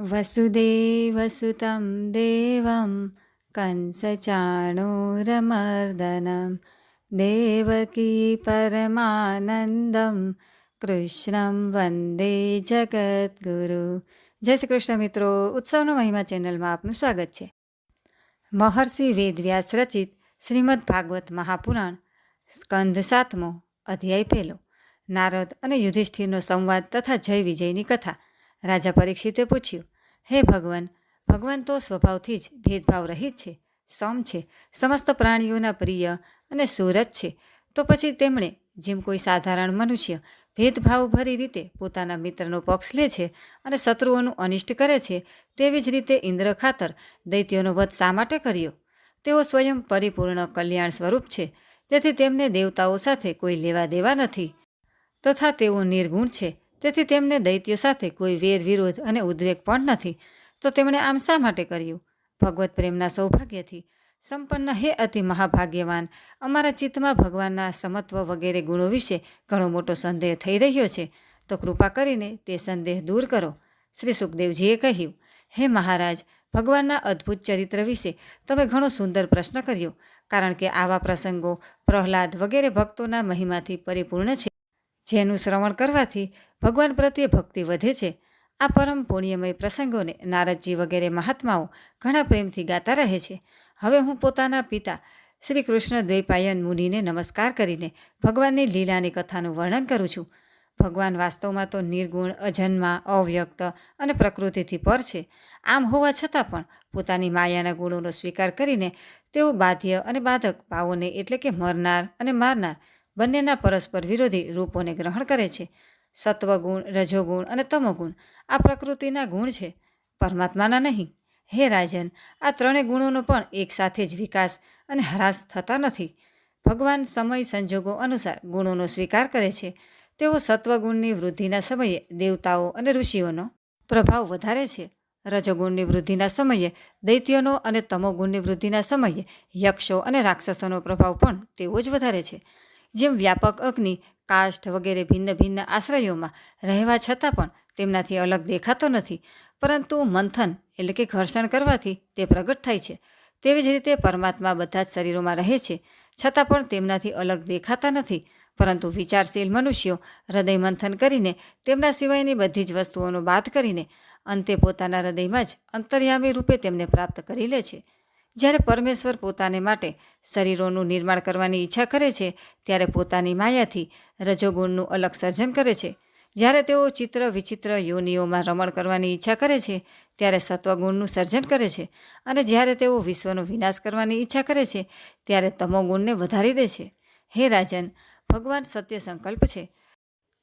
वसुदेवसुतं देवं कंसचाणूरमर्दनं देवकी પરમાનંદમ કૃષ્ણમ વંદે જગદગુરુ જય શ્રી કૃષ્ણ મિત્રો ઉત્સવનો મહિમા ચેનલમાં આપનું સ્વાગત છે મહર્ષિ વેદવ્યાસ રચિત શ્રીમદ ભાગવત મહાપુરાણ સ્કંદ સાતમો અધ્યાય પહેલો નારદ અને યુધિષ્ઠિરનો સંવાદ તથા જય વિજયની કથા રાજા પરીક્ષિતે પૂછ્યું હે ભગવાન ભગવાન તો સ્વભાવથી જ ભેદભાવ રહિત છે, સોમ છે, સમસ્ત પ્રાણીઓના પ્રિય અને સુરત છે. તો પછી તેમણે, જેમ કોઈ સાધારણ મનુષ્ય ભેદભાવભરી રીતે પોતાના મિત્રનો પક્ષ લે છે અને શત્રુઓનું અનિષ્ટ કરે છે, તેવી જ રીતે ઇન્દ્ર ખાતર દૈત્યોનો વધ શા માટે કર્યો? તેઓ સ્વયં પરિપૂર્ણ કલ્યાણ સ્વરૂપ છે, તેથી તેમને દેવતાઓ સાથે કોઈ લેવા દેવા નથી. તથા તેઓ નિર્ગુણ છે તેથી તેમને દૈત્યો સાથે કોઈ વેર વિરોધ અને ઉદ્વેગ પણ નથી. તો તેમણે આમ શા માટે કર્યું? ભગવત પ્રેમના સૌભાગ્યથી. સંપન્ન હે અતિ મહાભાગ્યવાન. અમારા ચિત્તમાં ભગવાનના સમત્વ વગેરે ગુણો વિશે ઘણો મોટો સંદેહ થઈ રહ્યો છે. તો કૃપા કરીને તે સંદેહ દૂર કરો. શ્રી સુખદેવજીએ કહ્યું, હે મહારાજ, ભગવાનના અદ્ભુત ચરિત્ર વિશે તમે ઘણો સુંદર પ્રશ્ન કર્યો, કારણ કે આવા પ્રસંગો પ્રહલાદ વગેરે ભક્તોના મહિમાથી પરિપૂર્ણ છે. જેનું શ્રવણ કરવાથી ભગવાન પ્રત્યે ભક્તિ વધે છે. આ પરમ પુણ્યમય પ્રસંગોને નારદજી વગેરે મહાત્માઓ ઘણા પ્રેમથી ગાતા રહે છે. હવે હું પોતાના પિતા શ્રી કૃષ્ણ દ્વૈપાયન મુનિને નમસ્કાર કરીને ભગવાનની લીલાની કથાનું વર્ણન કરું છું. ભગવાન વાસ્તવમાં તો નિર્ગુણ, અજન્મા, અવ્યક્ત અને પ્રકૃતિથી પર છે. આમ હોવા છતાં પણ પોતાની માયાના ગુણોનો સ્વીકાર કરીને તેઓ બાધ્ય અને બાધક ભાવોને એટલે કે મરનાર અને મારનાર બંનેના પરસ્પર વિરોધી રૂપોને ગ્રહણ કરે છે. સત્વગુણ, રજોગુણ અને તમોગુણ આ પ્રકૃતિના ગુણ છે. પરમાત્માના નહીં. હે રાજન, આ ત્રણેય ગુણોનો પણ એકસાથે જ વિકાસ અને હ્રાસ થતા નથી. ભગવાન સમય સંજોગો અનુસાર ગુણોનો સ્વીકાર કરે છે. તેઓ સત્વગુણની વૃદ્ધિના સમયે દેવતાઓ અને ઋષિઓનો પ્રભાવ વધારે છે. રજોગુણની વૃદ્ધિના સમયે દૈત્યોનો અને તમોગુણની વૃદ્ધિના સમયે યક્ષો અને રાક્ષસોનો પ્રભાવ પણ તેવો જ વધારે છે. જેમ વ્યાપક અગ્નિ કાષ્ઠ વગેરે ભિન્ન ભિન્ન આશ્રયોમાં રહેવા છતાં પણ તેમનાથી અલગ દેખાતો નથી, પરંતુ મંથન એટલે કે ઘર્ષણ કરવાથી તે પ્રગટ થાય છે. તેવી જ રીતે પરમાત્મા બધા જ શરીરોમાં રહે છે, છતાં પણ તેમનાથી અલગ દેખાતા નથી, પરંતુ વિચારશીલ મનુષ્યો હૃદય મંથન કરીને તેમના સિવાયની બધી જ વસ્તુઓનો બાદ કરીને અંતે પોતાના હૃદયમાં જ અંતર્યામી રૂપે તેમને પ્રાપ્ત કરી લે છે. જ્યારે પરમેશ્વર પોતાને માટે શરીરોનું નિર્માણ કરવાની ઈચ્છા કરે છે, ત્યારે પોતાની માયાથી રજોગુણનું અલગ સર્જન કરે છે. જ્યારે તેઓ ચિત્ર, વિચિત્ર યોનિઓમાં રમણ કરવાની ઈચ્છા કરે છે, ત્યારે સત્વગુણનું સર્જન કરે છે. અને જ્યારે તેઓ વિશ્વનો વિનાશ કરવાની ઈચ્છા કરે છે, ત્યારે તમોગુણને વધારી દે છે. હે રાજન, ભગવાન સત્ય સંકલ્પ છે.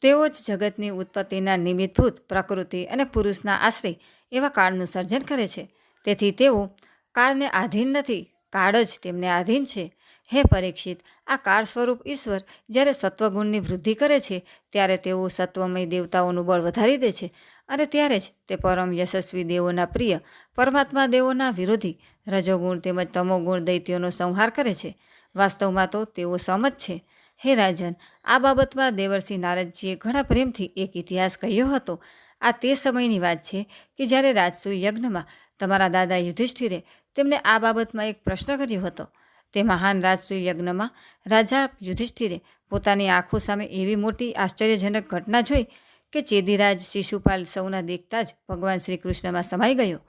તેઓ જ જગતની ઉત્પત્તિના નિમિત્તભૂત, પ્રકૃતિ અને પુરુષના આશરે એવા કાળનું સર્જન કરે છે. તેથી તેઓ કાળને આધીન નથી, કાળ જ તેમને આધીન છે. હે પરીક્ષિત, આ કાળ સ્વરૂપ ઈશ્વર જ્યારે સત્વગુણની વૃદ્ધિ કરે છે, ત્યારે તેઓ સત્વમય દેવતાઓનું બળ વધારી દે છે અને ત્યારે જ તે પરમ યશસ્વી દેવોના પ્રિય, પરમાત્મા દેવોના વિરોધી, રજોગુણ તેમજ તમોગુણ દૈત્યોનો સંહાર કરે છે. વાસ્તવમાં તો તેઓ સમજ છે. હે રાજન, આ બાબતમાં દેવરસિંહ નારદજીએ ઘણા પ્રેમથી એક ઇતિહાસ કહ્યો હતો. આ તે સમયની વાત છે કે જ્યારે રાજસુ યજ્ઞમાં તમારા દાદા યુધિષ્ઠિરે તેમને આ બાબતમાં એક પ્રશ્ન કર્યો હતો. તે મહાન રાજસૂય યજ્ઞમાં રાજા યુધિષ્ઠિરે પોતાની આંખો સામે એવી મોટી આશ્ચર્યજનક ઘટના જોઈ કે ચેદીરાજ શિશુપાલ સૌના દેખતા જ ભગવાન શ્રી કૃષ્ણમાં સમાઈ ગયો.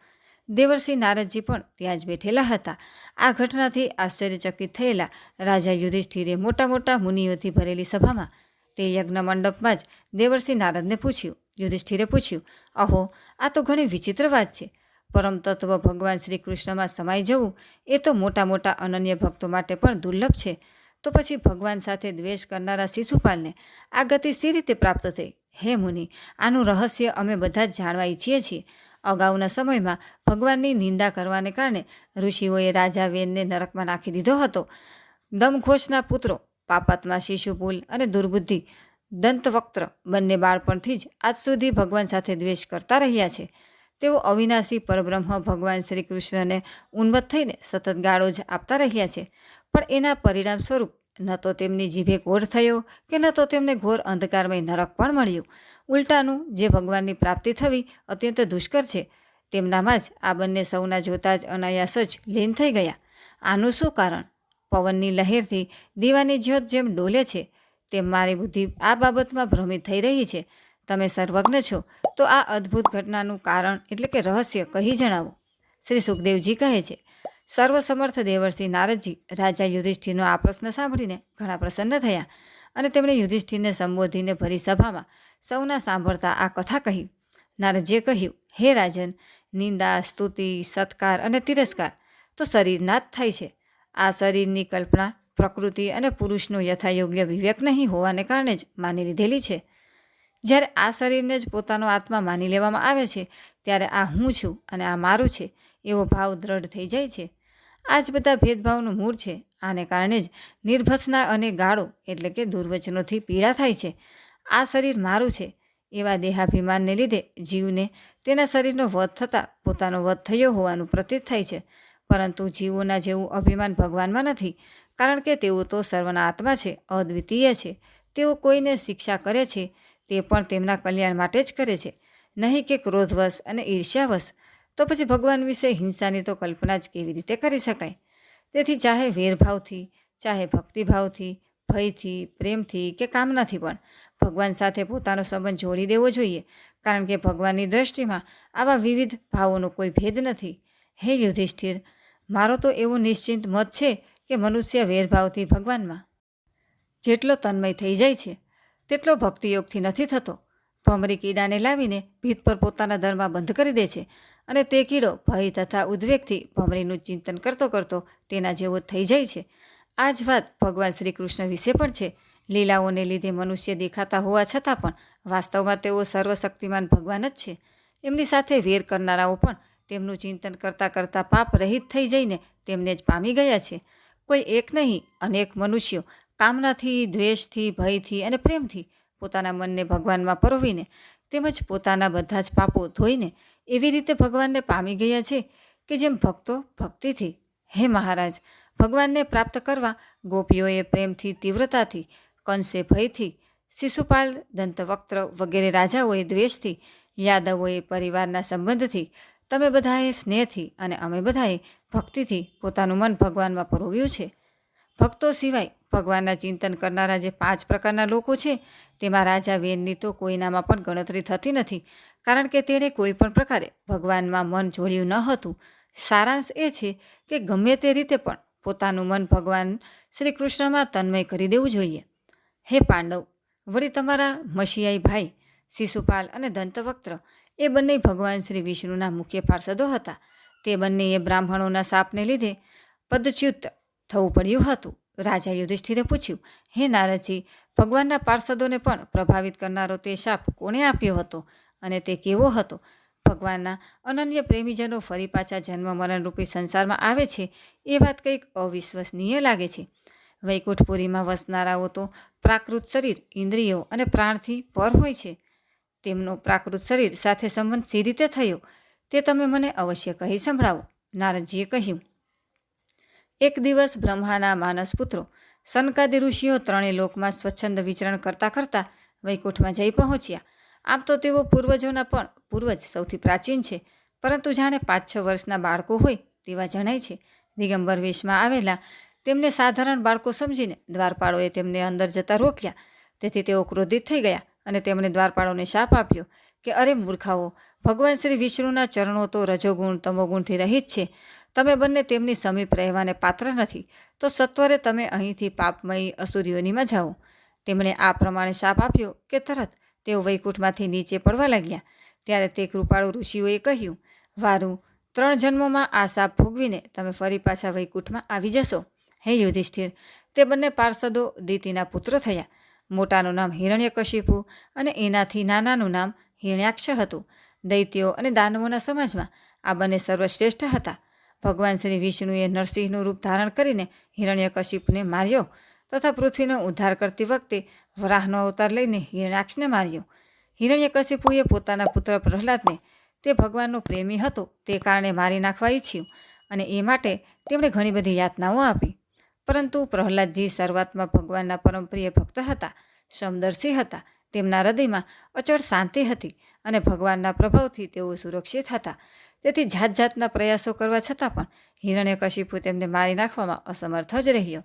દેવર્ષિ નારદજી પણ ત્યાં જ બેઠેલા હતા. આ ઘટનાથી આશ્ચર્યચકિત થયેલા રાજા યુધિષ્ઠિરે મોટા મોટા મુનિઓથી ભરેલી સભામાં તે યજ્ઞ મંડપમાં જ દેવર્ષિ નારદને પૂછ્યું. યુધિષ્ઠિરે પૂછ્યું, અહો, આ તો ઘણી વિચિત્ર વાત છે. પરમ તત્વ ભગવાન શ્રી કૃષ્ણમાં સમાઈ જવું એ તો મોટા મોટા અનન્ય ભક્તો માટે પણ દુર્લભ છે. તો પછી ભગવાન સાથે દ્વેષ કરનારા શિશુપાલને આ ગતિ સી રીતે પ્રાપ્ત થઈ? હે મુનિ, આનું રહસ્ય અમે બધા જ જાણવા ઈચ્છીએ છીએ. અગાઉના સમયમાં ભગવાનની નિંદા કરવાને કારણે ઋષિઓએ રાજા વેનને નરકમાં નાખી દીધો હતો. દમઘોષના પુત્રો, પાપાત્મા શિશુપુલ અને દુર્બુદ્ધિ, દંતવક્ત્ર બંને બાળપણથી જ આજ સુધી ભગવાન સાથે દ્વેષ કરતા રહ્યા છે. તેઓ અવિનાશી પરબ્રહ્મ ભગવાન શ્રી કૃષ્ણને ઉન્મત્ત થઈને સતત ગાળો જ આપતા રહ્યા છે. પણ એના પરિણામ સ્વરૂપ ન તો તેમની જીભે ઘોર થયો કે ન તો તેમને ઘોર અંધકારમય નરક પણ મળ્યું. ઉલટાનું, જે ભગવાનની પ્રાપ્તિ થવી અત્યંત દુષ્કર છે, તેમનામાં જ આ બંને સૌના જોતા જ અનાયાસ જ લીન થઈ ગયા. આનું શું કારણ? પવનની લહેરથી દીવાની જ્યોત જેમ ડોલે છે, તેમ મારી બુદ્ધિ આ બાબતમાં ભ્રમિત થઈ રહી છે. તમે સર્વજ્ઞ છો, તો આ અદ્ભુત ઘટનાનું કારણ એટલે કે રહસ્ય કહી જણાવો. શ્રી સુખદેવજી કહે છે, સર્વસમર્થ દેવર્ષિ નારદજી, રાજા યુધિષ્ઠિરનો આ પ્રશ્ન સાંભળીને ઘણા પ્રસન્ન થયા અને તેમણે યુધિષ્ઠિરને સંબોધીને ભરી સભામાં સૌના સાંભળતા આ કથા કહી. નારદજીએ કહ્યું, હે રાજન, નિંદા, સ્તુતિ, સત્કાર અને તિરસ્કાર તો શરીરના જ થાય છે. આ શરીરની કલ્પના પ્રકૃતિ અને પુરુષનું યથાયોગ્ય વિવેક નહીં હોવાને કારણે જ માની લીધેલી છે. જ્યારે આ શરીરને જ પોતાનો આત્મા માની લેવામાં આવે છે, ત્યારે આ હું છું અને આ મારું છે, એવો ભાવ દ્રઢ થઈ જાય છે. આ જ બધા ભેદભાવનું મૂળ છે. આને કારણે જ નિર્ભસના અને ગાળો એટલે કે દુર્વચનોથી પીડા થાય છે. આ શરીર મારું છે. એવા દેહાભિમાનને લીધે જીવને તેના શરીરનો વધ થતાં પોતાનો વધ થયો હોવાનું પ્રતીત થાય છે. પરંતુ જીવોના જેવું અભિમાન ભગવાનમાં નથી, કારણ કે તેઓ તો સર્વના આત્મા છે, અદ્વિતીય છે. તેઓ કોઈને શિક્ષા કરે છે તે પણ તેમના કલ્યાણ માટે જ કરે છે. નહીં કે ક્રોધવશ અને ઈર્ષ્યાવશ, તો પછી ભગવાન વિશે હિંસાની તો કલ્પના જ કેવી રીતે કરી શકાય? તેથી ચાહે વેરભાવથી, ચાહે ભક્તિભાવથી, ભયથી, પ્રેમથી કે કામનાથી પણ ભગવાન સાથે પોતાનો સંબંધ જોડી દેવો જોઈએ. કારણ કે ભગવાનની દ્રષ્ટિમાં આવા વિવિધ ભાવોનો કોઈ ભેદ નથી. હે યુધિષ્ઠિર, મારો તો એવો નિશ્ચિંત મત છે કે મનુષ્ય વેરભાવથી ભગવાનમાં જેટલો તન્મય થઈ જાય છે તેટલો ભક્તિયોગથી નથી થતો. ભમરી કીડાને લાવીને ભીત પર પોતાના દરમાં બંધ કરી દે છે અને તે કીડો ભય તથા ઉદ્વેગથી ભમરીનું ચિંતન કરતો કરતો તેના જેવો થઈ જાય છે. આ જ વાત ભગવાન શ્રી કૃષ્ણ વિશે પણ છે. લીલાઓને લીધે મનુષ્ય દેખાતા હોવા છતાં પણ વાસ્તવમાં તેઓ સર્વશક્તિમાન ભગવાન જ છે. એમની સાથે વેર કરનારાઓ પણ તેમનું ચિંતન કરતાં કરતાં પાપ રહિત થઈ જઈને તેમને જ પામી ગયા છે. કોઈ એક નહીં, અનેક મનુષ્યો કામનાથી, દ્વેષથી, ભયથી અને પ્રેમથી પોતાના મનને ભગવાનમાં પરોવીને તેમજ પોતાના બધા જ પાપો ધોઈને એવી રીતે ભગવાનને પામી ગયા છે કે જેમ ભક્તો ભક્તિથી, હે મહારાજ, ભગવાનને પ્રાપ્ત કરવા ગોપીઓએ પ્રેમથી, તીવ્રતાથી, કંસે ભયથી, શિશુપાલ, દંતવક્ત્ર વગેરે રાજાઓએ દ્વેષથી, યાદવોએ પરિવારના સંબંધથી, તમે બધાએ સ્નેહથી અને અમે બધાએ ભક્તિથી પોતાનું મન ભગવાનમાં પરોવ્યું છે. ભક્તો સિવાય ભગવાનના ચિંતન કરનારા જે પાંચ પ્રકારના લોકો છે, તેમાં રાજા વેનની તો કોઈનામાં પણ ગણતરી થતી નથી. કારણ કે તેણે કોઈ પણ પ્રકારે ભગવાનમાં મન જોડ્યું ન હતું. સારાંશ એ છે કે ગમે તે રીતે પણ પોતાનું મન ભગવાન શ્રી કૃષ્ણમાં તન્મય કરી દેવું જોઈએ. હે પાંડવ, વળી તમારા મશિયાઈ ભાઈ, શિશુપાલ અને દંતવક્ત્ર એ બંને ભગવાન શ્રી વિષ્ણુના મુખ્ય પાર્ષદો હતા. તે બંનેએ બ્રાહ્મણોના શાપને લીધે પદચ્યુત થવું પડ્યું હતું. રાજા યુધિષ્ઠિરે પૂછ્યું, હે નારદજી, ભગવાનના પાર્ષદોને પણ પ્રભાવિત કરનારો તે શાપ કોણે આપ્યો હતો અને તે કેવો હતો? ભગવાનના અનન્ય પ્રેમીજનો ફરી પાછા જન્મ મરણરૂપી સંસારમાં આવે છે, એ વાત કંઈક અવિશ્વસનીય લાગે છે. વૈકુંઠપુરીમાં વસનારાઓ તો પ્રાકૃત શરીર, ઇન્દ્રિયો અને પ્રાણથી પર હોય છે. તેમનો પ્રાકૃત શરીર સાથે સંબંધ સી રીતે થયો, તે તમે મને અવશ્ય કહી સંભળાવો. નારદજીએ કહ્યું એક દિવસ બ્રહ્માના માનસ પુત્રો, સનકાદી ઋષિઓ ત્રણેય લોકમાં સ્વચ્છંદ વિચરણ કરતાં કરતાં વૈકુંઠમાં જઈ પહોંચ્યા. આમ તો તેઓ પૂર્વજોના પણ પૂર્વજ સૌથી પ્રાચીન છે, પરંતુ જાણે પાંચ છ વર્ષના બાળકો હોય તેવા જણાય છે. દિગંબર વેશમાં આવેલા તેમને સાધારણ બાળકો સમજીને દ્વારપાળોએ તેમને અંદર જતા રોક્યા. તેથી તેઓ ક્રોધિત થઈ ગયા અને તેમણે દ્વારપાળોને શાપ આપ્યો કે અરે મૂર્ખાઓ, ભગવાન શ્રી વિષ્ણુના ચરણો તો રજોગુણ તમોગુણથી રહિત છે. તમે બંને તેમની સમીપ રહેવાને પાત્ર નથી, તો સત્વરે તમે અહીંથી પાપમયી અસુરીઓનીમાં જાઓ. તેમણે આ પ્રમાણે શાપ આપ્યો કે તરત તેઓ વૈકુંઠમાંથી નીચે પડવા લાગ્યા. ત્યારે તે કૃપાળુ ઋષિઓએ કહ્યું, વારું, ત્રણ જન્મોમાં આ શાપ ભોગવીને તમે ફરી પાછા વૈકુંઠમાં આવી જશો. હે યુધિષ્ઠિર, તે બંને પાર્ષદો દીતિના પુત્રો થયા. મોટાનું નામ હિરણ્યકશિપુ અને એનાથી નાનાનું નામ હિરણ્યાક્ષ હતું. દૈત્યો અને દાનવોના સમાજમાં આ બંને સર્વશ્રેષ્ઠ હતા. ભગવાન શ્રી વિષ્ણુએ નરસિંહનું રૂપ ધારણ કરીને હિરણ્યકશિપને માર્યો તથા પૃથ્વીનો ઉદ્ધાર કરતી વખતે વરાહનો અવતાર લઈને હિરણાક્ષને માર્યો. હિરણ્યકશિપુએ પોતાના પુત્ર પ્રહલાદને તે ભગવાનનો પ્રેમી હતો, તે કારણે મારી નાખવા ઈચ્છ્યું અને એ માટે તેમણે ઘણી બધી યાતનાઓ આપી. પરંતુ પ્રહલાદજી શરૂઆતમાં ભગવાનના પરમપ્રિય ભક્ત હતા, સમદર્શી હતા, તેમના હૃદયમાં અચળ શાંતિ હતી અને ભગવાનના પ્રભાવથી તેઓ સુરક્ષિત હતા. તેથી જાત જાતના પ્રયાસો કરવા છતાં પણ હિરણ્યકશિપુ તેમને મારી નાખવામાં અસમર્થ જ રહ્યો.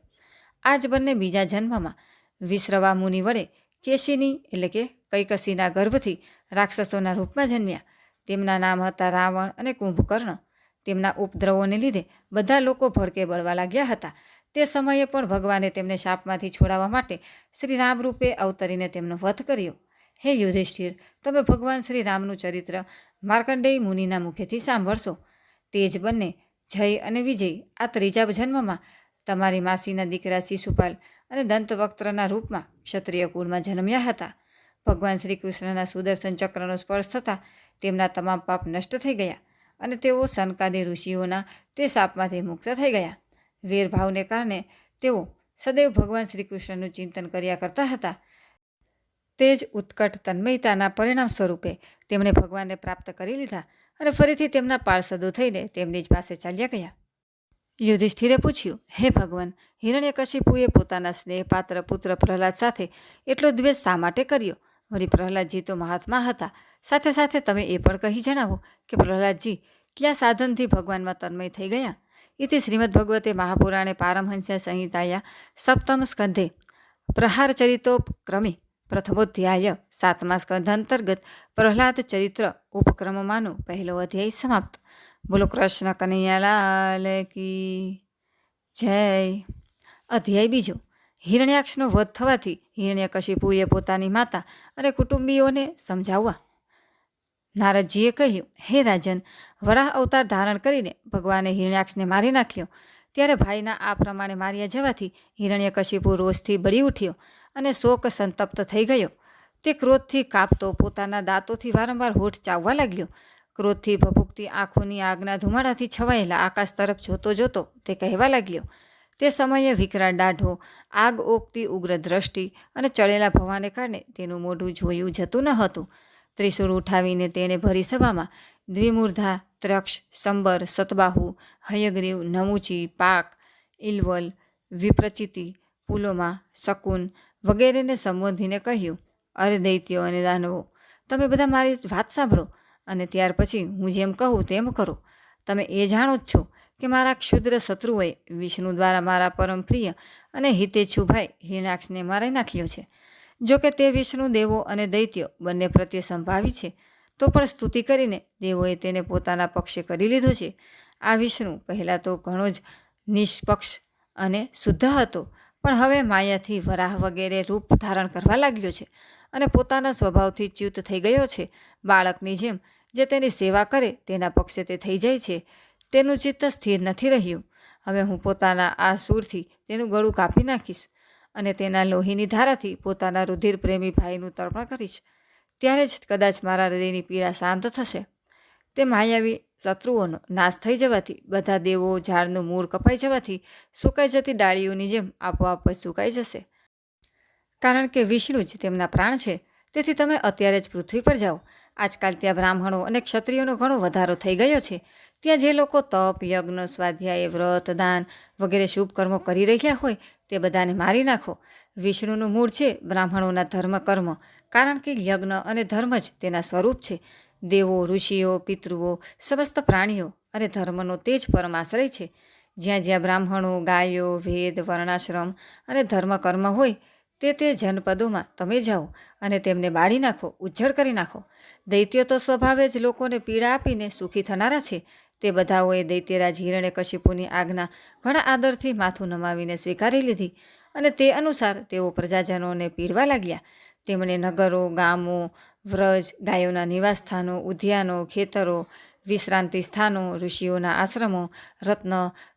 આ જ બંને બીજા જન્મમાં વિશ્રવા મુનિ વડે કેશીની એટલે કે કૈકસીના ગર્ભથી રાક્ષસોના રૂપમાં જન્મ્યા. તેમના નામ હતા રાવણ અને કુંભકર્ણ. તેમના ઉપદ્રવોને લીધે બધા લોકો ભડકે બળવા લાગ્યા હતા. તે સમયે પણ ભગવાને તેમને શાપમાંથી છોડાવવા માટે શ્રી રામ રૂપે અવતરીને તેમનો વધ કર્યો. હે યુધિષ્ઠિર, તમે ભગવાન શ્રી રામનું ચરિત્ર માર્કંડેય મુનિના મુખેથી સાંભળશો. તે જ બંને, જય અને વિજય, આ ત્રીજા જન્મમાં તમારી માસીના દીકરા શિશુપાલ અને દંતવક્ત્રના રૂપમાં ક્ષત્રિય કુળમાં જન્મ્યા હતા. ભગવાન શ્રી કૃષ્ણના સુદર્શન ચક્રનો સ્પર્શ થતાં તેમના તમામ પાપ નષ્ટ થઈ ગયા અને તેઓ સનકાદી ઋષિઓના તે શાપમાંથી મુક્ત થઈ ગયા. વેરભાવને કારણે તેઓ સદૈવ ભગવાન શ્રી કૃષ્ણનું ચિંતન કર્યા કરતા હતા. તે જ ઉત્કટ તન્મયતાના પરિણામ સ્વરૂપે તેમણે ભગવાનને પ્રાપ્ત કરી લીધા અને ફરીથી તેમના પાર્ષદો થઈને તેમની જ પાસે ચાલ્યા ગયા. યુધિષ્ઠિરે પૂછ્યું, હે ભગવાન, હિરણ્યકશિપુએ પોતાના સ્નેહપાત્ર પુત્ર પ્રહલાદ સાથે એટલો દ્વેષ શા માટે કર્યો? વળી પ્રહલાદજી તો મહાત્મા હતા. સાથે સાથે તમે એ પણ કહી જણાવો કે પ્રહલાદજી કયા સાધનથી ભગવાનમાં તન્મય થઈ ગયા? ઇતિ શ્રીમદ ભગવતે મહાપુરાણે પારમહંસ્ય સંહિતાયા સપ્તમ સ્કંધે પ્રહાર ચરિતોપક્રમે પ્રથમોધ્યાય સાતમા સ્કંધ અંતર્ગત પ્રહલાદ ચરિત્ર ઉપક્રમમાંનો પહેલો અધ્યાય સમાપ્ત. બોલો કૃષ્ણ કનૈયાલાલ કી જય. અધ્યાય બીજો. હિરણ્યાક્ષનો વધ થવાથી હિરણ્યકશિપુએ પોતાની માતા અને કુટુંબીઓને સમજાવવા. નારદજીએ કહ્યું, હે રાજન, વરાહ અવતાર ધારણ કરીને ભગવાને હિરણ્યાક્ષને મારી નાખ્યો. ત્યારે ભાઈના આ પ્રમાણે માર્યા જવાથી હિરણ્યકશિપુ રોષથી બળી ઉઠ્યો. અને શોક સંતપ્ત થઈ ગયો. તે ક્રોધથી કાપતો પોતાના દાંતોથી વારંવાર હોઠ ચાવવા લાગ્યો. ક્રોધથી ભભૂકતી આંખોની આગના ધુમાડાથી છવાયેલા આકાશ તરફ જોતો જોતો તે કહેવા લાગ્યો, તે સમયે વિકરાળ દાઢો, આગ ઓગતી ઉગ્ર દ્રષ્ટિ અને ચડેલા ભવાને કારણે તેનું મોઢું જોયું જતું ન હતું. ત્રિશૂળ ઉઠાવીને તેણે ભરી સભામાં, દ્વિમૂર્ધા, ત્રક્ષ, સંબર, સતબાહુ, હયગ્રીવ, નમુચી, પાક ઇલવલ વિપ્રચિતિ, પુલોમા, શકુન વગેરેને સંબોધીને કહ્યું, અરે દૈત્યો અને દાનવો, તમે બધા મારી વાત સાંભળો અને ત્યાર પછી હું જેમ કહું તેમ કરો. તમે એ જાણો જ છો કે મારા ક્ષુદ્ર શત્રુઓએ વિષ્ણુ દ્વારા મારા પરમ પ્રિય અને હિતેચ્છુભાઈ હિરણાક્ષને મારી નાખ્યો છે. જો કે તે વિષ્ણુ, દેવો અને દૈત્યો બંને પ્રત્યે સંભાવી છે, તો પણ સ્તુતિ કરીને દેવોએ તેને પોતાના પક્ષે કરી લીધો છે. આ વિષ્ણુ પહેલાં તો ઘણો જ નિષ્પક્ષ અને શુદ્ધ હતો પણ હવે માયાથી વરાહ વગેરે રૂપ ધારણ કરવા લાગ્યો છે અને પોતાના સ્વભાવથી ચ્યુત થઈ ગયો છે. બાળકની જેમ જે તેની સેવા કરે તેના પક્ષે તે થઈ જાય છે. તેનું ચિત્ત સ્થિર નથી રહ્યું. હવે હું પોતાના આ સૂરથી તેનું ગળું કાપી નાખીશ અને તેના લોહીની ધારાથી પોતાના રુધિર પ્રેમી ભાઈનું તર્પણ કરીશ. ત્યારે જ કદાચ મારા હૃદયની પીડા શાંત થશે. તે માયાવી શત્રુઓનો નાશ થઈ જવાથી, બધા દેવો ઝાડનું મૂળ કપાઈ જવાથી સુકાઈ જતી ડાળીઓની જેમ આપોઆપ જ સુકાઈ જશે. કારણ કે વિષ્ણુ જ તેમના પ્રાણ છે. તેથી તમે અત્યારે જ પૃથ્વી પર જાઓ. આજકાલ ત્યાં બ્રાહ્મણો અને ક્ષત્રિયોનો ઘણો વધારો થઈ ગયો છે. ત્યાં જે લોકો તપ, યજ્ઞ, સ્વાધ્યાય, વ્રત, દાન વગેરે શુભ કર્મો કરી રહ્યા હોય તે બધાને મારી નાખો. વિષ્ણુનું મૂળ છે બ્રાહ્મણોના ધર્મ કર્મ કારણ કે યજ્ઞ અને ધર્મ જ તેના સ્વરૂપ છે. દેવો, ઋષિઓ, પિતૃઓ, સમસ્ત પ્રાણીઓ અને ધર્મનો તે જ પરમાશ્રય છે. જ્યાં જ્યાં બ્રાહ્મણો, ગાયો, ભેદ, વર્ણાશ્રમ અને ધર્મ કર્મ હોય તે તે જનપદોમાં તમે જાઓ અને તેમને બાળી નાખો ઉજ્જડ કરી નાખો. દૈત્યો તો સ્વભાવે જ લોકોને પીડા આપીને સુખી થનારા છે. તે બધાઓએ દૈત્યરાજ હિરણ્ય કશિપુની આજ્ઞા ઘણા આદરથી માથું નમાવીને સ્વીકારી લીધી અને તે અનુસાર તેઓ પ્રજાજનોને પીડવા લાગ્યા. તેમણે નગરો, ગામો, વ્રજ, ગાયોના નિવાસસ્થાનો ઉદ્યાનો ખેતરો, વિશ્રાંતિ સ્થાનો, ઋષિઓના આશ્રમો, રત્ન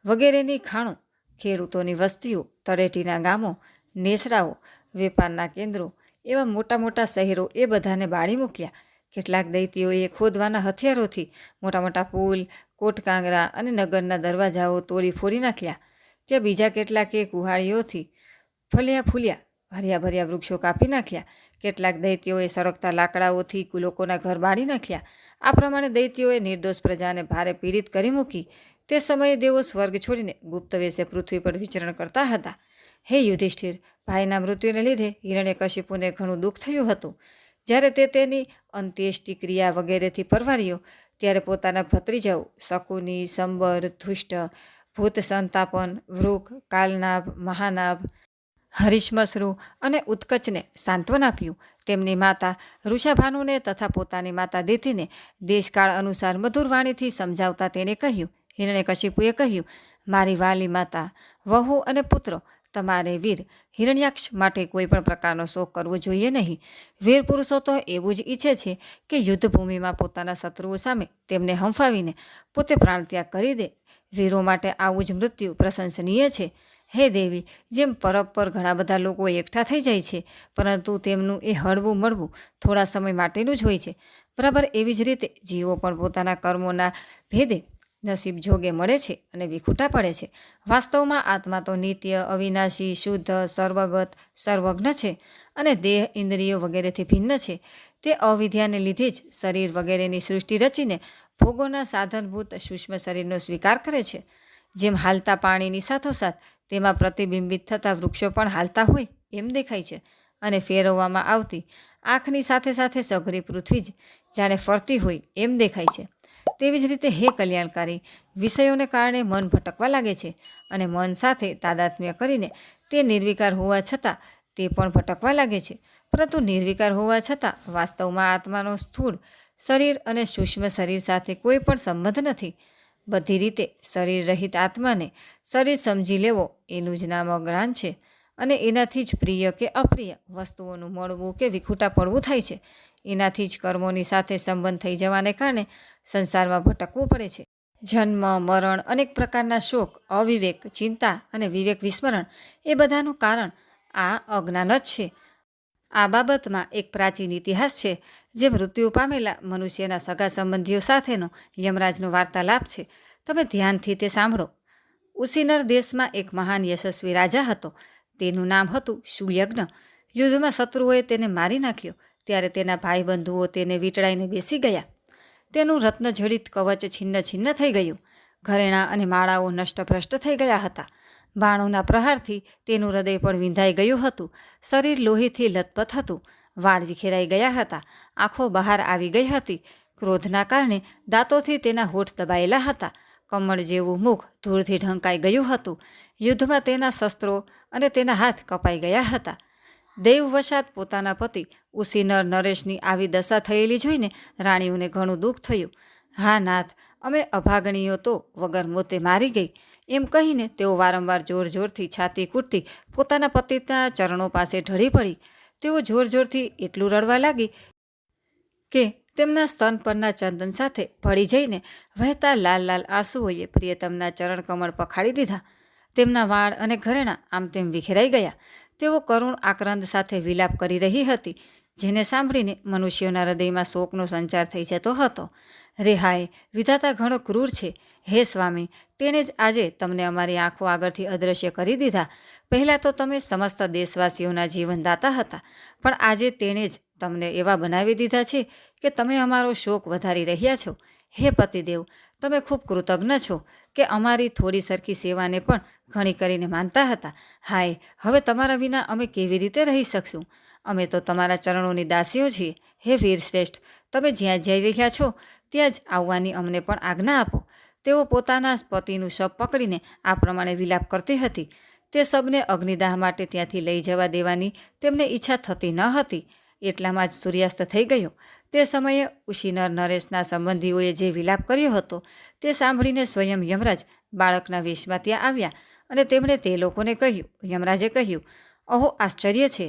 વગેરેની ખાણો, ખેડૂતોની વસ્તીઓ, તળેટીના ગામો, નેસડાઓ, વેપારના કેન્દ્રો એવા મોટા મોટા શહેરો એ બધાને બાળી મૂક્યા. કેટલાક દૈત્યોએ ખોદવાના હથિયારોથી મોટા મોટા પુલ, કોટકાંગરા અને નગરના દરવાજાઓ તોડી ફોડી નાખ્યા. ત્યાં બીજા કેટલાકે કુહાળીઓથી ફલ્યા ફૂલ્યા. હર્યા ભર્યા વૃક્ષો કાપી નાખ્યા. કેટલાક દૈત્યોએ સળગતા લાકડાઓથી લોકોના ઘર બાળી નાખ્યા. આ પ્રમાણે દૈત્યોએ નિર્દોષ પ્રજાને ભારે પીડિત કરી મૂકી. તે સમયે દેવો સ્વર્ગ છોડીને ગુપ્ત વેશે પૃથ્વી પર વિચરણ કરતા હતા. હે યુધિષ્ઠિર, ભાઈના મૃત્યુને લીધે હિરણ્યકશિપુને ઘણું દુઃખ થયું હતું. જ્યારે તે તેની અંત્યેષ્ટિ ક્રિયા વગેરેથી પરવાર્યો, ત્યારે પોતાના ભત્રીજાઓ શકુની, સંબર, ધુષ્ટ, ભૂત સંતાપન, વૃક, કાલનાભ, મહાનાભ હરીશમસરુ અને ઉત્કચને સાંત્વન આપ્યું. તેમની માતા ઋષાભાનુને તથા પોતાની માતા દીતીને દેશકાળ અનુસાર મધુર વાણીથી સમજાવતા તેને કહ્યું. હિરણ્યકશિપુએ કહ્યું, મારી વાલી માતા, વહુ અને પુત્રો, તમારે વીર, હિરણ્યાક્ષ માટે કોઈ પણ પ્રકારનો શોક કરવો જોઈએ નહીં. વીર પુરુષો તો એવું જ ઈચ્છે છે કે યુદ્ધભૂમિમાં પોતાના શત્રુઓ સામે તેમને હંફાવીને પોતે પ્રાણત્યાગ કરી દે. વીરો માટે આવું જ મૃત્યુ પ્રશંસનીય છે. હે દેવી, જેમ પરબ પર ઘણા બધા લોકો એકઠા થઈ જાય છે, પરંતુ તેમનું એ હળવું મળવું થોડા સમય માટેનું જ હોય છે. બરાબર એવી જ રીતે જીવો પણ પોતાના કર્મોના ભેદે નસીબ જોગે મળે છે અને વિખૂટા પડે છે. વાસ્તવમાં આત્મા તો નિત્ય, અવિનાશી, શુદ્ધ, સર્વગત, સર્વજ્ઞ છે અને દેહ ઇન્દ્રિયો વગેરેથી ભિન્ન છે. તે અવિદ્યાને લીધે જ શરીર વગેરેની સૃષ્ટિ રચીને ભોગોના સાધનભૂત સૂક્ષ્મ શરીરનો સ્વીકાર કરે છે. જેમ હાલતા પાણીની સાથોસાથ તેમાં પ્રતિબિંબિત થતા વૃક્ષો પણ હાલતા હોય એમ દેખાય છે અને ફેરવવામાં આવતી આંખની સાથે સાથે સઘળી પૃથ્વી જ જાણે ફરતી હોય એમ દેખાય છે. તેવી જ રીતે હે કલ્યાણકારી, વિષયોને કારણે મન ભટકવા લાગે છે અને મન સાથે તાદાત્મ્ય કરીને તે નિર્વિકાર હોવા છતાં તે પણ ભટકવા લાગે છે. પરંતુ નિર્વિકાર હોવા છતાં વાસ્તવમાં આત્માનો સ્થૂળ શરીર અને સૂક્ષ્મ શરીર સાથે કોઈ પણ સંબંધ નથી. બધી રીતે શરીર રહિત આત્માને શરીર સમજી લેવો એનું જ નામ અજ્ઞાન છે અને એનાથી જ પ્રિય કે અપ્રિય વસ્તુઓનું મળવું કે વિખૂટા પડવું થાય છે. એનાથી જ કર્મોની સાથે સંબંધ થઈ જવાને કારણે સંસારમાં ભટકવું પડે છે. જન્મ, મરણ, અનેક પ્રકારના શોક, અવિવેક, ચિંતા અને વિવેક વિસ્મરણ એ બધાનું કારણ આ અજ્ઞાન જ છે. આ બાબતમાં એક પ્રાચીન ઇતિહાસ છે. જે મૃત્યુ પામેલા મનુષ્યના સગા સંબંધીઓ સાથેનો યમરાજનો વાર્તાલાપ છે. તમે ધ્યાનથી તે સાંભળો. ઉસીનર દેશમાં એક મહાન યશસ્વી રાજા હતો. તેનું નામ હતું સુયજ્ઞ. યુદ્ધમાં શત્રુઓએ તેને મારી નાખ્યો. ત્યારે તેના ભાઈબંધુઓ તેને વીંટળાઈને બેસી ગયા. તેનું રત્નજડિત કવચ છિન્ન છિન્ન થઈ ગયું. ઘરેણાં અને માળાઓ નષ્ટભ્રષ્ટ થઈ ગયા હતા. બાણોના પ્રહારથી તેનું હૃદય પણ વિંધાઈ ગયું હતું. શરીર લોહીથી લથપથ હતું. વાળ વિખેરાઈ ગયા હતા. આંખો બહાર આવી ગઈ હતી. ક્રોધના કારણે દાંતોથી તેના હોઠ દબાયેલા હતા. કમળ જેવું મુખ ધૂળથી ઢંકાઈ ગયું હતું. યુદ્ધમાં તેના શસ્ત્રો અને તેના હાથ કપાઈ ગયા હતા. દેવવશાત પોતાના પતિ ઉસીનર નરેશની આવી દશા થયેલી જોઈને રાણીઓને ઘણું દુઃખ થયું. હા, નાથ, અમે અભાગણીઓ તો વગર મોતે મારી ગઈ. એમ કહીને તેઓ વારંવાર જોર જોરથી છાતી કૂટતી પોતાના પતિના ચરણો પાસે ઢળી પડી. તેઓ જોર જોરથી એટલું રડવા લાગી કે તેમના સ્તન પરના ચંદન સાથે ભળી જઈને વહેતા લાલ લાલ આંસુઓએ પ્રિયતમના ચરણ કમળ પખાડી દીધા. તેમના વાળ અને ઘરેણાં આમ તેમ વિખેરાઈ ગયા. તેઓ કરુણ આક્રંદ સાથે વિલાપ કરી રહી હતી. જેને સાંભળીને મનુષ્યોના હૃદયમાં શોકનો સંચાર થઈ જતો હતો. રે હાય વિધાતા ઘણો ક્રૂર છે. હે સ્વામી તેણે જ આજે તમને અમારી આંખો આગળથી અદૃશ્ય કરી દીધા. પહેલાં તો તમે સમસ્ત દેશવાસીઓના જીવનદાતા હતા, પણ આજે તેણે જ તમને એવા બનાવી દીધા છે કે તમે અમારો શોક વધારી રહ્યા છો. હે પતિદેવ, તમે ખૂબ કૃતજ્ઞ છો કે અમારી થોડી સરખી સેવાને પણ ઘણી કરીને માનતા હતા. હાય, હવે તમારા વિના અમે કેવી રીતે રહી શકશું? અમે તો તમારા ચરણોની દાસીઓ છીએ, હે વીર શ્રેષ્ઠ. તમે જ્યાં જઈ રહ્યા છો, ત્યાં જ આવવાની અમને પણ આજ્ઞા આપો. તેઓ પોતાના પતિનું શબ પકડીને આ પ્રમાણે વિલાપ કરતી હતી. તે શબને અગ્નિદાહ માટે ત્યાંથી લઈ જવા દેવાની તેમને ઈચ્છા થતી ન હતી. એટલામાં જ સૂર્યાસ્ત થઈ ગયો. તે સમયે ઉશીનર નરેશના સંબંધીઓએ જે વિલાપ કર્યો હતો, તે સાંભળીને સ્વયં યમરાજ બાળકના વેશમાં ત્યાં આવ્યા અને તેમણે તે લોકોને કહ્યું, યમરાજે કહ્યું અહો આશ્ચર્ય છે.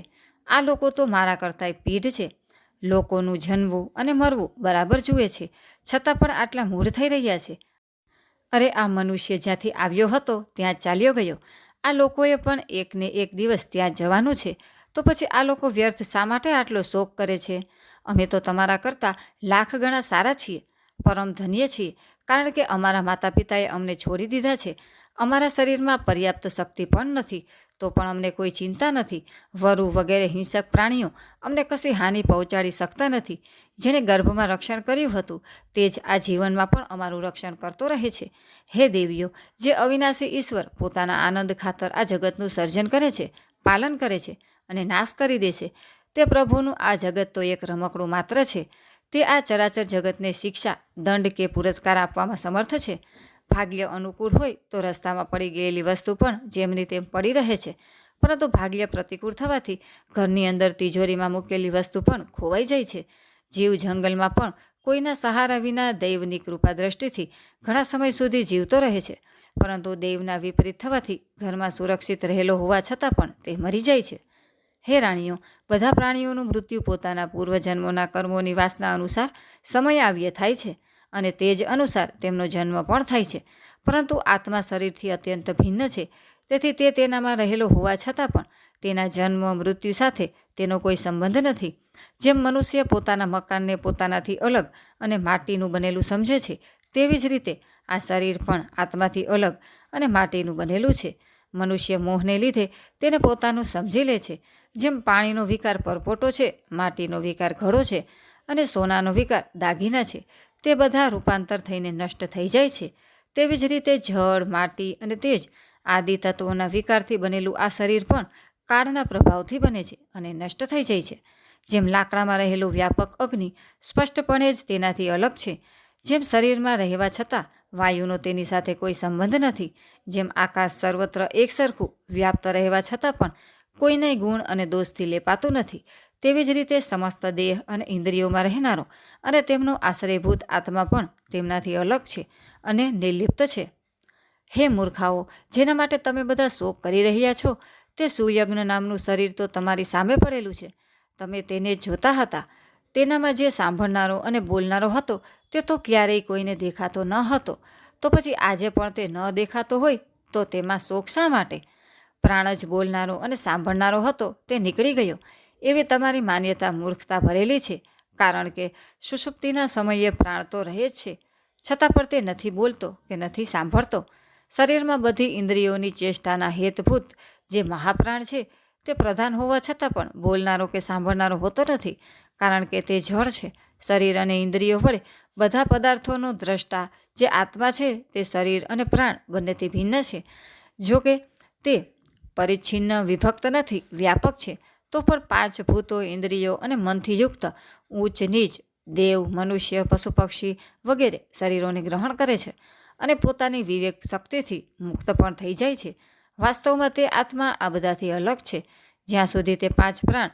આ લોકો તો મારા કરતાંય પીઢ છે. લોકોનું જન્મવું અને મરવું બરાબર જુએ છે. છતાં પણ આટલા મૂળ થઈ રહ્યા છે. અરે, આ મનુષ્ય જ્યાંથી આવ્યો હતો, ત્યાં ચાલ્યો ગયો. આ લોકોએ પણ એકને એક દિવસ ત્યાં જવાનું છે. તો પછી આ લોકો વ્યર્થ શા માટે આટલો શોક કરે છે? અમે તો તમારા કરતાં લાખ ગણા સારા છીએ, પરમ ધન્ય છીએ, કારણ કે અમારા માતા પિતાએ અમને છોડી દીધા છે. અમારા શરીરમાં પર્યાપ્ત શક્તિ પણ નથી. તો પણ અમને કોઈ ચિંતા નથી. વરુ વગેરે હિંસક પ્રાણીઓ અમને કશી હાનિ પહોંચાડી શકતા નથી. જેણે ગર્ભમાં રક્ષણ કર્યું હતું, તે જ આ જીવનમાં પણ અમારું રક્ષણ કરતો રહે છે. હે દેવીઓ, જે અવિનાશી ઈશ્વર પોતાના આનંદ ખાતર આ જગતનું સર્જન કરે છે, પાલન કરે છે અને નાશ કરી દે છે, તે પ્રભુનું આ જગત તો એક રમકડું માત્ર છે. તે આ ચરાચર જગતને શિક્ષા, દંડ કે પુરસ્કાર આપવામાં સમર્થ છે. ભાગ્ય અનુકૂળ હોય તો રસ્તામાં પડી ગયેલી વસ્તુ પણ જેમની તેમ પડી રહે છે. પરંતુ ભાગ્ય પ્રતિકૂળ થવાથી ઘરની અંદર તિજોરીમાં મૂકેલી વસ્તુ પણ ખોવાઈ જાય છે. જીવ જંગલમાં પણ કોઈના સહારા વિના દૈવની કૃપા દ્રષ્ટિથી ઘણા સમય સુધી જીવતો રહે છે. પરંતુ દૈવના વિપરીત થવાથી ઘરમાં સુરક્ષિત રહેલો હોવા છતાં પણ તે મરી જાય છે. હે રાણીઓ, બધા પ્રાણીઓનું મૃત્યુ પોતાના પૂર્વજન્મોના કર્મોની વાસના અનુસાર સમય આવ્યે થાય છે. અને તે જ અનુસાર તેમનો જન્મ પણ થાય છે. પરંતુ આત્મા શરીરથી અત્યંત ભિન્ન છે. તેથી તે તેનામાં રહેલો હોવા છતાં પણ તેના જન્મ, મૃત્યુ સાથે તેનો કોઈ સંબંધ નથી. જેમ મનુષ્ય પોતાના મકાનને પોતાનાથી અલગ અને માટીનું બનેલું સમજે છે, તેવી જ રીતે આ શરીર પણ આત્માથી અલગ અને માટીનું બનેલું છે. મનુષ્ય મોહને લીધે તેને પોતાનું સમજી લે છે. જેમ પાણીનો વિકાર પરપોટો છે, માટીનો વિકાર ઘડો છે અને સોનાનો વિકાર દાગીના છે. તે બધા રૂપાંતર થઈને નષ્ટ થઈ જાય છે. તેવી જ રીતે જળ, માટી અને તેજ આદિ તત્વોના વિકારથી બનેલું આ શરીર પણ કાળના પ્રભાવથી બને છે અને નષ્ટ થઈ જાય છે. જેમ લાકડામાં રહેલું વ્યાપક અગ્નિ સ્પષ્ટપણે જ તેનાથી અલગ છે, જેમ શરીરમાં રહેવા છતાં વાયુનો તેની સાથે કોઈ સંબંધ નથી, જેમ આકાશ સર્વત્ર એકસરખું વ્યાપ્ત રહેવા છતાં પણ કોઈને ગુણ અને દોષથી લેપાતું નથી તેવી જ રીતે સમસ્ત દેહ અને ઇન્દ્રિયોમાં રહેનારો અને તેમનો આશ્રયભૂત આત્મા પણ તેમનાથી અલગ છે અને નિર્લિપ્ત છે. હે મૂર્ખાઓ, જેના માટે તમે બધા શોક કરી રહ્યા છો, તે સુયજ્ઞ નામનું શરીર તો તમારી સામે પડેલું છે. તમે તેને જોતા હતા. તેનામાં જે સાંભળનારો અને બોલનારો હતો, તે તો ક્યારેય કોઈને દેખાતો ન હતો. તો પછી આજે પણ તે ન દેખાતો હોય, તો તેમાં શોક શા માટે? પ્રાણ જ બોલનારો અને સાંભળનારો હતો, તે નીકળી ગયો. એવી તમારી માન્યતા મૂર્ખતા ભરેલી છે, કારણ કે સુષુપ્તિના સમયે પ્રાણ તો રહે જ છે. છતાં પણ તે નથી બોલતો કે નથી સાંભળતો. શરીરમાં બધી ઇન્દ્રિયોની ચેષ્ટાના હેતભૂત જે મહાપ્રાણ છે, તે પ્રધાન હોવા છતાં પણ બોલનારો કે સાંભળનારો હોતો નથી, કારણ કે તે જળ છે. શરીર અને ઇન્દ્રિયો વડે બધા પદાર્થોનો દ્રષ્ટા જે આત્મા છે, તે શરીર અને પ્રાણ બંનેથી ભિન્ન છે. જો કે તે પરિચ્છિન્ન વિભક્ત નથી, વ્યાપક છે. તો પણ પાંચ ભૂતો, ઇન્દ્રિયો અને મનથી યુક્ત ઉચ્ચ, નીચ, દેવ, મનુષ્ય, પશુ, પક્ષી વગેરે શરીરોને ગ્રહણ કરે છે અને પોતાની વિવેક શક્તિથી મુક્ત પણ થઈ જાય છે. વાસ્તવમાં તે આત્મા આ બધાથી અલગ છે. જ્યાં સુધી તે પાંચ પ્રાણ,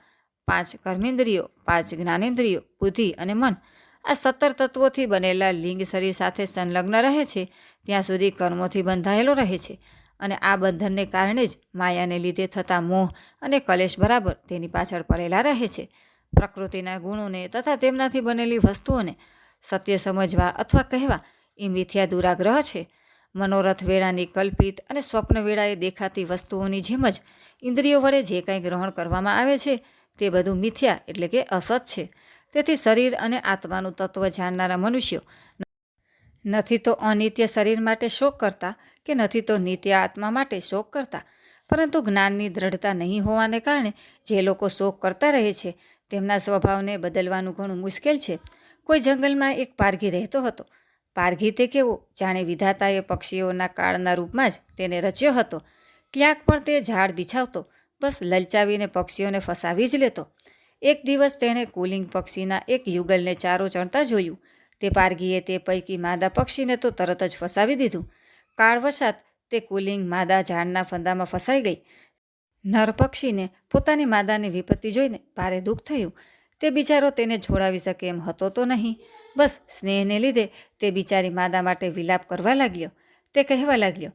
પાંચ કર્મેન્દ્રિયો, પાંચ જ્ઞાનેન્દ્રિયો, બુદ્ધિ અને મન આ સત્તર તત્વોથી બનેલા લિંગ શરીર સાથે સંલગ્ન રહે છે, ત્યાં સુધી કર્મોથી બંધાયેલો રહે છે. અને આ બંધનને કારણે જ માયાને લીધે થતા મોહ અને કલેશ બરાબર તેની પાછળ પડેલા રહે છે. પ્રકૃતિના ગુણોને તથા તેમનાથી બનેલી વસ્તુઓને સત્ય સમજવા અથવા કહેવા એ મિથ્યા દુરાગ્રહ છે. મનોરથ વેળાની કલ્પિત અને સ્વપ્ન વેળાએ દેખાતી વસ્તુઓની જેમ જ ઇન્દ્રિયો વડે જે કંઈ ગ્રહણ કરવામાં આવે છે તે બધું મિથ્યા એટલે કે અસત છે. તેથી શરીર અને આત્માનું તત્વ જાણનારા મનુષ્યો નથી તો અનિત્ય શરીર માટે શોક કરતા કે નથી તો નિત્ય આત્મા માટે શોક કરતા. પરંતુ જ્ઞાનની દ્રઢતા નહીં હોવાને કારણે જે લોકો શોક કરતા રહે છે, તેમના સ્વભાવને બદલવાનું ઘણું મુશ્કેલ છે. કોઈ જંગલમાં એક પારઘી રહેતો હતો. પારઘી તે કેવો? જાણે વિધાતાએ પક્ષીઓના કાળના રૂપમાં જ તેને રચ્યો હતો. ક્યાંક પણ તે ઝાડ બિછાવતો, બસ લલચાવીને પક્ષીઓને ફસાવી જ લેતો. એક દિવસ તેણે કુલિંગ પક્ષીના એક યુગલને ચારો ચણતા જોયું. તે પારગીએ તે પૈકી માદા પક્ષીને તો તરત જ ફસાવી દીધું. કાળવશાત તે કુલિંગ માદા ઝાડના ફંદામાં ફસાઈ ગઈ. નર પક્ષીને પોતાની માદાની વિપત્તિ જોઈને ભારે દુઃખ થયું. તે બિચારો તેને છોડાવી શકે એમ હતો તો નહીં. બસ સ્નેહને લીધે તે બિચારી માદા માટે વિલાપ કરવા લાગ્યો. તે કહેવા લાગ્યો,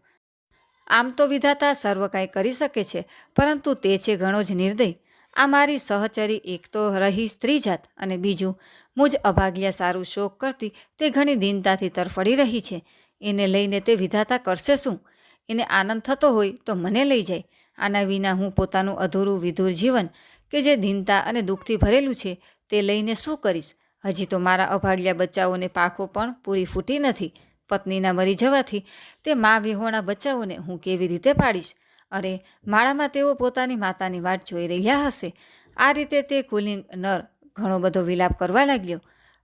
આમ તો વિધાતા સર્વ કાંઈ કરી શકે છે, પરંતુ તે છે ઘણો જ નિર્દય. આ મારી સહચરી એક તો રહી સ્ત્રી જાત અને બીજું મુજ અભાગ્યા સારું શોક કરતી તે ઘણી દીનતાથી તરફડી રહી છે. એને લઈને તે વિધાતા કરશે શું? એને આનંદ થતો હોય તો મને લઈ જાય. આના વિના હું પોતાનું અધૂરું વિધુર જીવન કે જે દીનતા અને દુઃખથી ભરેલું છે તે લઈને શું કરીશ? હજી તો મારા અભાગ્યા બચ્ચાઓને પાખો પણ પૂરી ફૂટી નથી. પત્નીના મરી જવાથી તે મા વિહોણા બચ્ચાઓને હું કેવી રીતે પાડીશ? અરે, માળામાં તેઓ પોતાની માતાની વાટ જોઈ રહ્યા હશે. આ રીતે તે કુલિંગ નર ઘણો બધો વિલાપ કરવા લાગ્યો.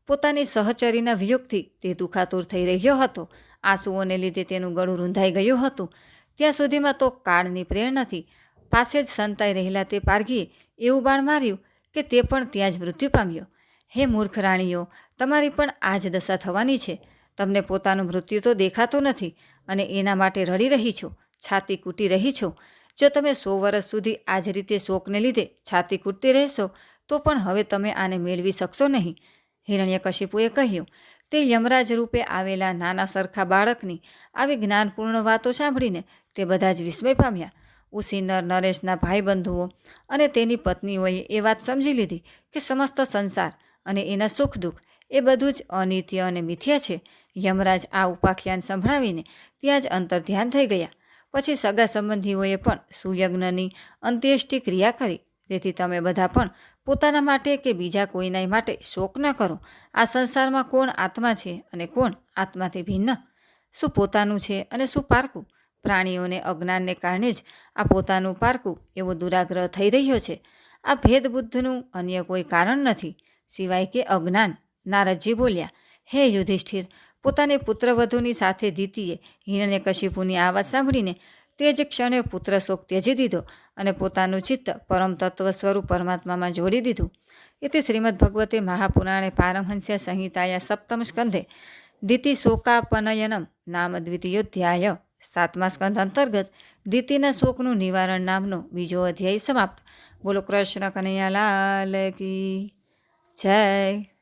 પોતાની સહચરીના વિયોગથી તે દુખાતુર થઈ રહ્યો હતો. આંસુઓને લીધે તેનું ગળું રૂંધાઈ ગયું હતું. ત્યાં સુધીમાં તો કાળની પ્રેરણાથી પાસે જ સંતાઈ રહેલા તે પારઘીએ એવું બાણ માર્યું કે તે પણ ત્યાં જ મૃત્યુ પામ્યો. હે મૂર્ખ રાણીઓ, તમારી પણ આ જ દશા થવાની છે. તમને પોતાનું મૃત્યુ તો દેખાતું નથી અને એના માટે રડી રહી છો, છાતી કૂટી રહી છો. જો તમે સો વર્ષ સુધી આ જ રીતે શોકને લીધે છાતી કૂટતી રહેશો તો પણ હવે તમે આને મેળવી શકશો નહીં. હિરણ્યકશિપુએ કહ્યું, તે યમરાજ રૂપે આવેલા નાના સરખા બાળકની આવી જ્ઞાનપૂર્ણ વાતો સાંભળીને તે બધા જ વિસ્મય પામ્યા. ઉસીનર નરેશના ભાઈબંધુઓ અને તેની પત્નીઓએ એ વાત સમજી લીધી કે સમસ્ત સંસાર અને એના સુખ દુઃખ એ બધું જ અનિત્ય અને મિથ્યા છે. યમરાજ આ ઉપાખ્યાન સંભળાવીને ત્યાં જ અંતર ધ્યાન થઈ ગયા. પછી સગા સંબંધીઓએ પણ સુયજ્ઞની અંત્યેષ્ટિ ક્રિયા કરી. તેથી તમે બધા પણ પોતાના માટે કે બીજા કોઈના માટે શોક ન કરો. આ સંસારમાં કોણ આત્મા છે અને કોણ આત્માથી ભિન્ન? શું પોતાનું છે અને શું પારકું? પ્રાણીઓને અજ્ઞાનને કારણે જ આ પોતાનું પારકું એવો દુરાગ્રહ થઈ રહ્યો છે. આ ભેદબુદ્ધનું અન્ય કોઈ કારણ નથી. સિવાય કે અજ્ઞાન, નારદજી બોલ્યા, હે યુધિષ્ઠિર, પોતાની પુત્રવધુની સાથે દીતીએ હિરણ્યકશિપુની આ વાત સાંભળીને તે જ ક્ષણે પુત્ર શોક ત્યજી દીધો અને પોતાનું ચિત્ત પરમ તત્વ સ્વરૂપ પરમાત્મામાં જોડી દીધું. એથી શ્રીમદ ભગવતે મહાપુરાણે પારમહંસ્ય સંહિતાયા સપ્તમ સ્કંધે દિતિ શોકાપનયનમ નામ દ્વિતીયોધ્યાય સાતમા સ્કંધ અંતર્ગત દિતિના શોકનું નિવારણ નામનો બીજો અધ્યાય સમાપ્ત. બોલો કૃષ્ણ કનૈયાલાલ કી જય.